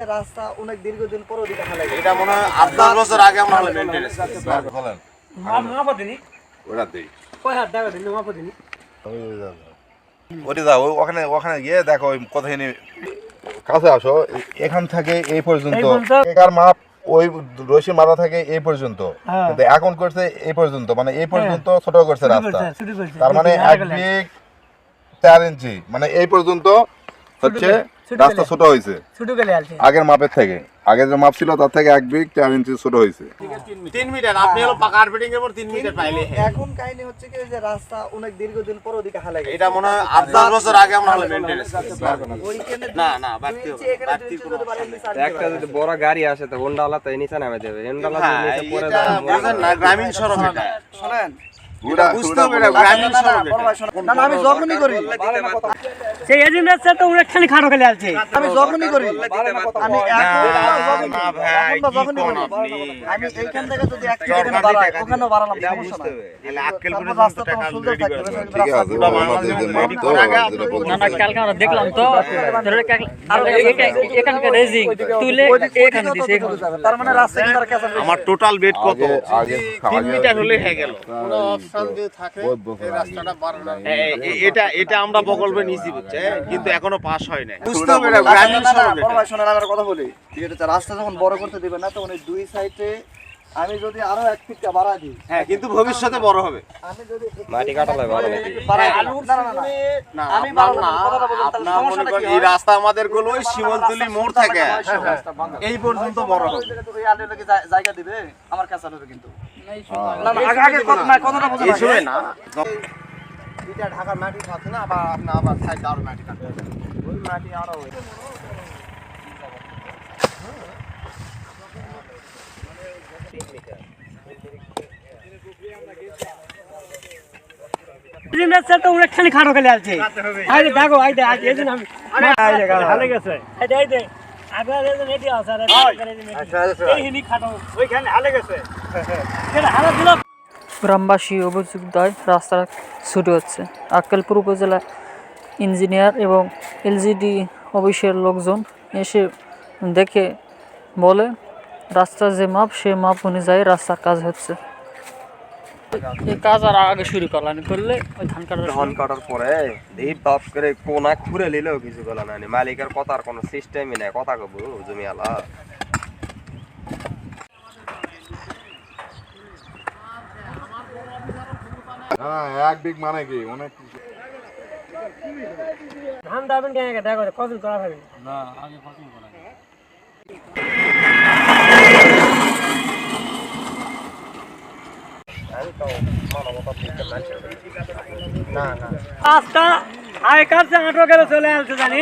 রাস্তা অনেক দীর্ঘদিন পর ওদিকে ফেলা এটা মনে হয় আট দশ বছর আগে আমরা হলে মেনটেন্স বলেন। ওটা দেই। ওটি যাও ওখানে ওখানে গিয়ে দেখো ওই কোথায় কাছে আসো এখান থেকে এই পর্যন্ত। একার মাপ ওই রশির মাথা থেকে এই পর্যন্ত। কিন্তু এখন করছে এই পর্যন্ত। মানে এই পর্যন্ত ছোট করছে রাস্তা। তার মানে এক বিগ চার ইঞ্চি। মানে এই পর্যন্ত হচ্ছে রাস্তা ছোট হয়েছে। ছোট গেলে আছে আগের মাপের থেকে। আগের যে মাপ ছিল তার থেকে এক বিগ চার ইঞ্চি ছোট হয়েছে। তিন মিটার। আপনি হলো পাকা কার্পেটিং এর পর তিন মিটার পাইলে হ্যাঁ। এখন কাহিনী হচ্ছে কি যে রাস্তা অনেক দীর্ঘদিন পর ওদিকে ফেলা গেছে। এটা মনে হয় আট দশ বছর আগে আমরা হলে মেনটেন্স ওইখানে না, না, বাড়তি হবে, বাড়তি কোনো একটা যদি বড় গাড়ি আসে তো হোন্ডাওয়ালা তো এই নিচে নামে দেবে। হোন্ডাওয়ালা হ্যাঁ নিচে পড়ে যাবে না গ্রামীণ সড়ক এটা। শোনেন আমি যখনই করি। সেই এজেন্ট আছে তো খাটো আছে। আমি যখনই করি। আমি যখনই করি, ভাই, এখন তো কি যখনই কোন করি। আপনি? আমি এইখান থেকে যদি এক ফিট এখানে বাড়াই, ওখানেও বাড়ালাম, সমস্যা নাই। তাহলে আক্কেল তারপর রাস্তা টাকা সুন্দর থাকবে, ঠিক আছে পুরো আমাদের যে মাপ তো যেটা বলতে না না কালকে আমরা দেখলাম তো এখানকার রেজিং তুলে এখান দিছে তার মানে রাস্তা। আমার টোটাল বেড কত? তিন মিটার হলে হয়ে গেল এটা এটা আমরা প্রকল্পে নিয়েছি বুঝছে কিন্তু এখনও পাস হয় নাই। বুঝতে গ্রামীণ কথা বলি। রাস্তা যখন বড় করতে দিবে না তখন এই দুই সাইডে আমি যদি আরও এক ফিটটা বাড়াই দিই হ্যাঁ কিন্তু ভবিষ্যতে বড় হবে। আমি যদি মাটি নাকি না, না, না, আমি না আপনার মনে করেন এই রাস্তা আমাদেরগুলো ওই শিমলতলি মোড় থেকে। এই পর্যন্ত বড় হবে। আলু জায়গা দিবে আমার কাছে হবে কিন্তু। না না আগে আগে কথা- না, কথাটা বোঝা এই লাগে। সময় না। এটা ঢাকার মাটি আছে না আবার আপনি আবার সাইড আরও মাটি কাটবে ওই মাটি আরও এজেন্ট আছে তো ওখানে খাটো গেলে আছে। আরে দেখো আই দে আই এজেন্ট আমি আই ভালো গেছে। আই দে আই দে। আগলা এটি আছে আরে এই হিনি খাটো। ওইখানে হালে গেছে। গ্রামবাসী অভিযোগ দেয় রাস্তা ছুটি হচ্ছে। আক্কেলপুর উপজেলা ইঞ্জিনিয়ার এবং এলজিডি অফিসের লোকজন এসে দেখে বলে রাস্তার যে মাপ সে মাপ অনুযায়ী রাস্তার কাজ হচ্ছে। এই কাজ আর আগে শুরু করলাম করলে ওই ধান কাটার ধান কাটার পরে এই বাপ করে কোনা খুঁড়ে নিলেও কিছু বলা নাই মালিকের কথার কোনো সিস্টেমই নাই কথা কব জমি আলা। না এক বিগ মানে কি? অনেক ধান দাবেন কেন দেখো কজন করা ভাবি রাস্তা আয় কাছে চলে আসছে জানি